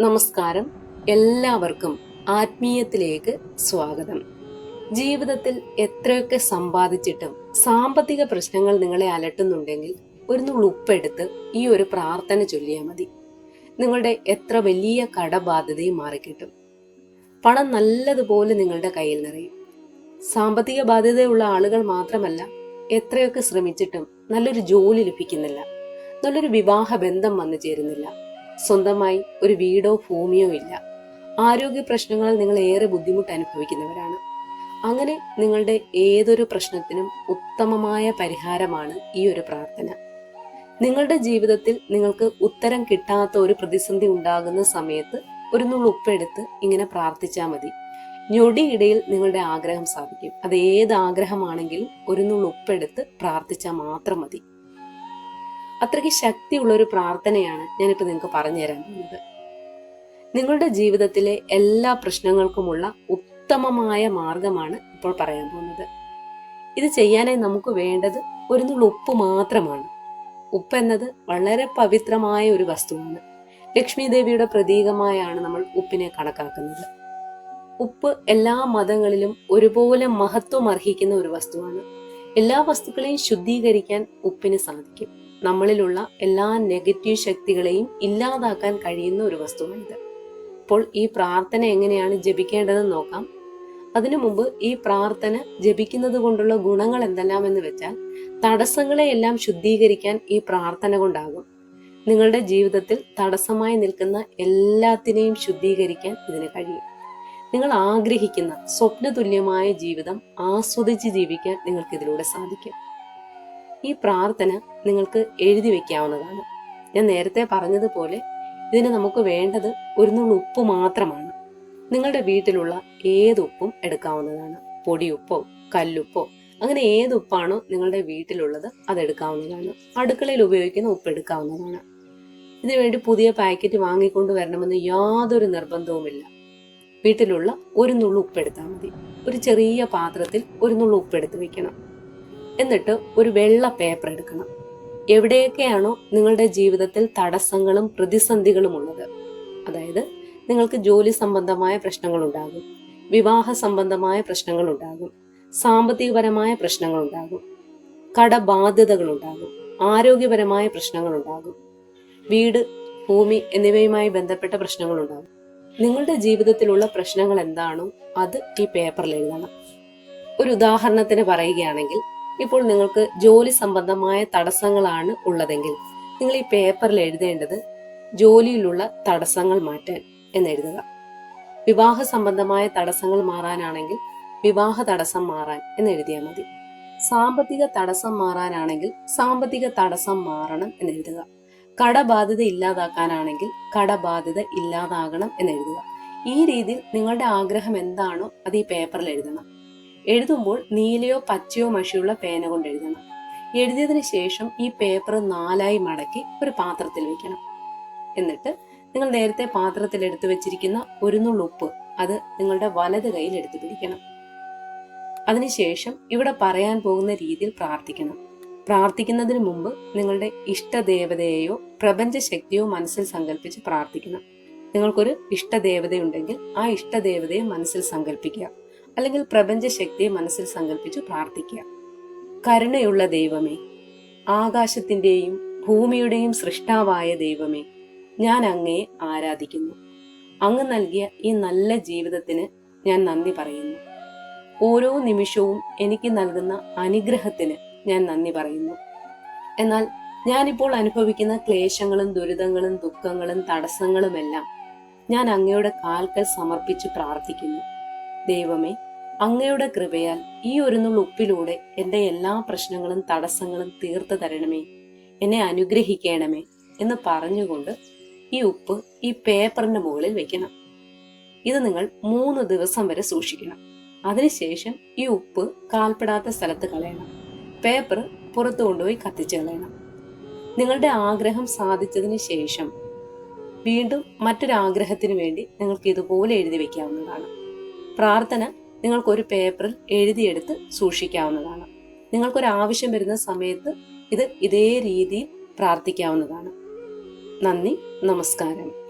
നമസ്കാരം. എല്ലാവർക്കും ആത്മീയത്തിലേക്ക് സ്വാഗതം. ജീവിതത്തിൽ എത്രയൊക്കെ സമ്പാദിച്ചിട്ടും സാമ്പത്തിക പ്രശ്നങ്ങൾ നിങ്ങളെ അലട്ടുന്നുണ്ടെങ്കിൽ ഒരു നുള്ളു ഉപ്പെടുത്ത് ഈ ഒരു പ്രാർത്ഥന ചൊല്ലിയാൽ മതി. നിങ്ങളുടെ എത്ര വലിയ കടബാധ്യതയും മാറിക്കിട്ടും. പണം നല്ലതുപോലെ നിങ്ങളുടെ കയ്യിൽ നിറയും. സാമ്പത്തിക ബാധ്യതയുള്ള ആളുകൾ മാത്രമല്ല എത്രയൊക്കെ ശ്രമിച്ചിട്ടും നല്ലൊരു ജോലി ലഭിക്കുന്നില്ല. നല്ലൊരു വിവാഹ ബന്ധം വന്നു ചേരുന്നില്ല. സ്വന്തമായി ഒരു വീടോ ഭൂമിയോ ഇല്ല. ആരോഗ്യ പ്രശ്നങ്ങളിൽ നിങ്ങൾ ഏറെ ബുദ്ധിമുട്ട് അനുഭവിക്കുന്നവരാണ്. അങ്ങനെ നിങ്ങളുടെ ഏതൊരു പ്രശ്നത്തിനും ഉത്തമമായ പരിഹാരമാണ് ഈ ഒരു പ്രാർത്ഥന. നിങ്ങളുടെ ജീവിതത്തിൽ നിങ്ങൾക്ക് ഉത്തരം കിട്ടാത്ത ഒരു പ്രതിസന്ധി ഉണ്ടാകുന്ന സമയത്ത് ഒരു നുള്ളു ഉപ്പെടുത്ത് ഇങ്ങനെ പ്രാർത്ഥിച്ചാൽ മതി. ഞൊടിയിടയിൽ നിങ്ങളുടെ ആഗ്രഹം സാധിക്കും. അത് ഏത് ആഗ്രഹമാണെങ്കിലും ഒരു നുള്ളു ഉപ്പെടുത്ത് പ്രാർത്ഥിച്ചാൽ മാത്രം മതി. അത്രയ്ക്ക് ശക്തിയുള്ള ഒരു പ്രാർത്ഥനയാണ് ഞാനിപ്പോൾ നിങ്ങൾക്ക് പറഞ്ഞു തരാൻ പോകുന്നത്. നിങ്ങളുടെ ജീവിതത്തിലെ എല്ലാ പ്രശ്നങ്ങൾക്കുമുള്ള ഉത്തമമായ മാർഗമാണ് ഇപ്പോൾ പറയാൻ പോകുന്നത്. ഇത് ചെയ്യാനായി നമുക്ക് വേണ്ടത് ഒരു നുള്ളു ഉപ്പ് മാത്രമാണ്. ഉപ്പ് എന്നത് വളരെ പവിത്രമായ ഒരു വസ്തുവാണ്. ലക്ഷ്മി ദേവിയുടെ പ്രതീകമായാണ് നമ്മൾ ഉപ്പിനെ കണക്കാക്കുന്നത്. ഉപ്പ് എല്ലാ മതങ്ങളിലും ഒരുപോലെ മഹത്വം അർഹിക്കുന്ന ഒരു വസ്തുവാണ്. എല്ലാ വസ്തുക്കളെയും ശുദ്ധീകരിക്കാൻ ഉപ്പിന് സാധിക്കും. നമ്മളിലുള്ള എല്ലാ നെഗറ്റീവ് ശക്തികളെയും ഇല്ലാതാക്കാൻ കഴിയുന്ന ഒരു വസ്തുവാണ് ഇത് അപ്പോൾ ഈ പ്രാർത്ഥന എങ്ങനെയാണ് ജപിക്കേണ്ടതെന്ന് നോക്കാം. അതിനു മുമ്പ് ഈ പ്രാർത്ഥന ജപിക്കുന്നത് കൊണ്ടുള്ള ഗുണങ്ങൾ എന്തെല്ലാം എന്ന് വെച്ചാൽ തടസ്സങ്ങളെയെല്ലാം ശുദ്ധീകരിക്കാൻ ഈ പ്രാർത്ഥന കൊണ്ടാകും. നിങ്ങളുടെ ജീവിതത്തിൽ തടസ്സമായി നിൽക്കുന്ന എല്ലാത്തിനെയും ശുദ്ധീകരിക്കാൻ ഇതിന് കഴിയും. നിങ്ങൾ ആഗ്രഹിക്കുന്ന സ്വപ്നതുല്യമായ ജീവിതം ആസ്വദിച്ച് ജീവിക്കാൻ നിങ്ങൾക്ക് ഇതിലൂടെ സാധിക്കും. ഈ പ്രാർത്ഥന നിങ്ങൾക്ക് എഴുതി വെക്കാവുന്നതാണ്. ഞാൻ നേരത്തെ പറഞ്ഞതുപോലെ ഇതിന് നമുക്ക് വേണ്ടത് ഒരു നുള്ളു ഉപ്പ് മാത്രമാണ്. നിങ്ങളുടെ വീട്ടിലുള്ള ഏത് ഉപ്പും എടുക്കാവുന്നതാണ്. പൊടിയുപ്പോ കല്ലുപ്പോ അങ്ങനെ ഏത് ഉപ്പാണോ നിങ്ങളുടെ വീട്ടിലുള്ളത് അത് എടുക്കാവുന്നതാണ്. അടുക്കളയിൽ ഉപയോഗിക്കുന്ന ഉപ്പ് എടുക്കാവുന്നതാണ്. ഇതിനുവേണ്ടി പുതിയ പാക്കറ്റ് വാങ്ങിക്കൊണ്ട് വരണമെന്ന് യാതൊരു നിർബന്ധവുമില്ല. വീട്ടിലുള്ള ഒരു നുള്ളു ഉപ്പെടുത്താൽ മതി. ഒരു ചെറിയ പാത്രത്തിൽ ഒരു നുള്ളു ഉപ്പെടുത്ത് വെക്കണം. എന്നിട്ട് ഒരു വെള്ള പേപ്പർ എടുക്കണം. എവിടെയൊക്കെയാണോ നിങ്ങളുടെ ജീവിതത്തിൽ തടസ്സങ്ങളും പ്രതിസന്ധികളും ഉള്ളത്. അതായത് നിങ്ങൾക്ക് ജോലി സംബന്ധമായ പ്രശ്നങ്ങൾ ഉണ്ടാകും വിവാഹ സംബന്ധമായ പ്രശ്നങ്ങൾ ഉണ്ടാകും സാമ്പത്തികപരമായ കടബാധ്യതകൾ ഉണ്ടാകും ആരോഗ്യപരമായ പ്രശ്നങ്ങൾ ഉണ്ടാകും വീട് ഭൂമി എന്നിവയുമായി ബന്ധപ്പെട്ട പ്രശ്നങ്ങൾ ഉണ്ടാകും. നിങ്ങളുടെ ജീവിതത്തിലുള്ള പ്രശ്നങ്ങൾ എന്താണോ അത് ഈ പേപ്പറിൽ എഴുതണം. ഒരു ഉദാഹരണത്തിന് പറയുകയാണെങ്കിൽ ഇപ്പോൾ നിങ്ങൾക്ക് ജോലി സംബന്ധമായ തടസ്സങ്ങളാണ് ഉള്ളതെങ്കിൽ നിങ്ങൾ ഈ പേപ്പറിൽ എഴുതേണ്ടത് ജോലിയിലുള്ള തടസ്സങ്ങൾ മാറ്റാൻ എന്നെഴുതുക. വിവാഹ സംബന്ധമായ തടസ്സങ്ങൾ മാറാനാണെങ്കിൽ വിവാഹ തടസ്സം മാറാൻ എന്നെഴുതിയാൽ മതി. സാമ്പത്തിക തടസ്സം മാറാനാണെങ്കിൽ സാമ്പത്തിക തടസ്സം മാറണം എന്നെഴുതുക. കടബാധ്യത ഇല്ലാതാക്കാനാണെങ്കിൽ കടബാധ്യത ഇല്ലാതാകണം എന്നെഴുതുക. ഈ രീതിയിൽ നിങ്ങളുടെ ആഗ്രഹം എന്താണോ അത് ഈ പേപ്പറിൽ എഴുതണം. എഴുതുമ്പോൾ നീലയോ പച്ചയോ മഷിയുള്ള പേന കൊണ്ട് എഴുതണം. എഴുതിയതിന് ശേഷം ഈ പേപ്പർ നാലായി മടക്കി ഒരു പാത്രത്തിൽ വെക്കണം. എന്നിട്ട് നിങ്ങൾ നേരത്തെ പാത്രത്തിൽ എടുത്തു വെച്ചിരിക്കുന്ന ഒരു നുള്ളുപ്പ് അത് നിങ്ങളുടെ വലത് കയ്യിൽ എടുത്തു പിടിക്കണം. അതിനുശേഷം ഇവിടെ പറയാൻ പോകുന്ന രീതിയിൽ പ്രാർത്ഥിക്കണം. പ്രാർത്ഥിക്കുന്നതിന് മുമ്പ് നിങ്ങളുടെ ഇഷ്ടദേവതയെയോ പ്രപഞ്ച ശക്തിയോ മനസ്സിൽ സങ്കല്പിച്ച് പ്രാർത്ഥിക്കണം. നിങ്ങൾക്കൊരു ഇഷ്ടദേവതയുണ്ടെങ്കിൽ ആ ഇഷ്ടദേവതയെ മനസ്സിൽ സങ്കല്പിക്കുക. അല്ലെങ്കിൽ പ്രപഞ്ച ശക്തിയെ മനസ്സിൽ സങ്കല്പിച്ച് പ്രാർത്ഥിക്കുക. കരുണയുള്ള ദൈവമേ ആകാശത്തിന്റെയും ഭൂമിയുടെയും സൃഷ്ടാവായ ദൈവമേ ഞാൻ അങ്ങയെ ആരാധിക്കുന്നു. അങ്ങ് നൽകിയ ഈ നല്ല ജീവിതത്തിന് ഞാൻ നന്ദി പറയുന്നു. ഓരോ നിമിഷവും എനിക്ക് നൽകുന്ന അനുഗ്രഹത്തിന് ഞാൻ നന്ദി പറയുന്നു. എന്നാൽ ഞാനിപ്പോൾ അനുഭവിക്കുന്ന ക്ലേശങ്ങളും ദുരിതങ്ങളും ദുഃഖങ്ങളും തടസ്സങ്ങളുമെല്ലാം ഞാൻ അങ്ങയുടെ കാൽക്കൽ സമർപ്പിച്ച് പ്രാർത്ഥിക്കുന്നു. ദൈവമേ അങ്ങയുടെ കൃപയാൽ ഈ ഒരു നുള്ളു ഉപ്പിലൂടെ എന്റെ എല്ലാ പ്രശ്നങ്ങളും തടസ്സങ്ങളും തീർത്തു തരണമേ. എന്നെ അനുഗ്രഹിക്കണമേ എന്ന് പറഞ്ഞുകൊണ്ട് ഈ ഉപ്പ് ഈ പേപ്പറിന്റെ മുകളിൽ വെക്കണം. ഇത് നിങ്ങൾ മൂന്ന് ദിവസം വരെ സൂക്ഷിക്കണം. അതിനുശേഷം ഈ ഉപ്പ് കാൽപ്പെടാത്ത സ്ഥലത്ത് കളയണം. പേപ്പർ പുറത്തു കൊണ്ടുപോയി കത്തിച്ചു കളയണം. നിങ്ങളുടെ ആഗ്രഹം സാധിച്ചതിന് ശേഷം വീണ്ടും മറ്റൊരാഗ്രഹത്തിന് വേണ്ടി നിങ്ങൾക്ക് ഇതുപോലെ എഴുതി വെക്കാവുന്നതാണ്. പ്രാർത്ഥന നിങ്ങൾക്ക് ഒരു പേപ്പറിൽ എഴുതിയെടുത്ത് സൂക്ഷിക്കാവുന്നതാണ്. നിങ്ങൾക്കൊരു ആവശ്യം വരുന്ന സമയത്ത് ഇത് ഇതേ രീതിയിൽ പ്രാർത്ഥിക്കാവുന്നതാണ്. നന്ദി നമസ്കാരം.